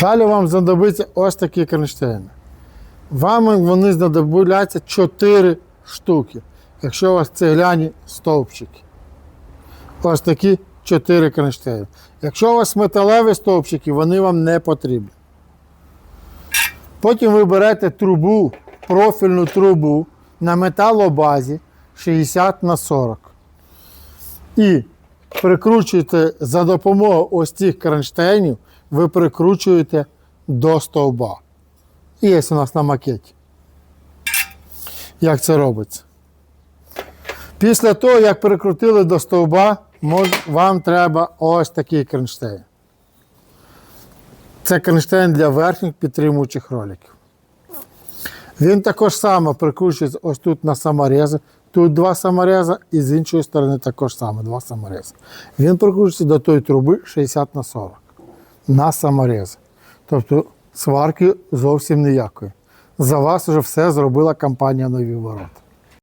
Далі вам знадобиться ось такі кронштейни. Вам вони знадобляться 4 штуки, якщо у вас цегляні стовпчики. Ось такі 4 кронштейни. Якщо у вас металеві стовпчики, вони вам не потрібні. Потім ви берете трубу, профільну трубу на металобазі 60 на 40. І прикручуєте за допомогою ось цих кронштейнів, ви прикручуєте до стовба. І є у нас на макеті. Як це робиться? Після того, як прикрутили до стовба, вам треба ось такий кронштейн. Це кронштейн для верхніх підтримуючих роликів. Він також само прикручується ось тут на саморези. Тут два саморези і з іншої сторони також само два саморези. Він прикручується до тої труби 60 на 40 на саморези. Тобто сварки зовсім ніякої. За вас вже все зробила компанія нові ворота.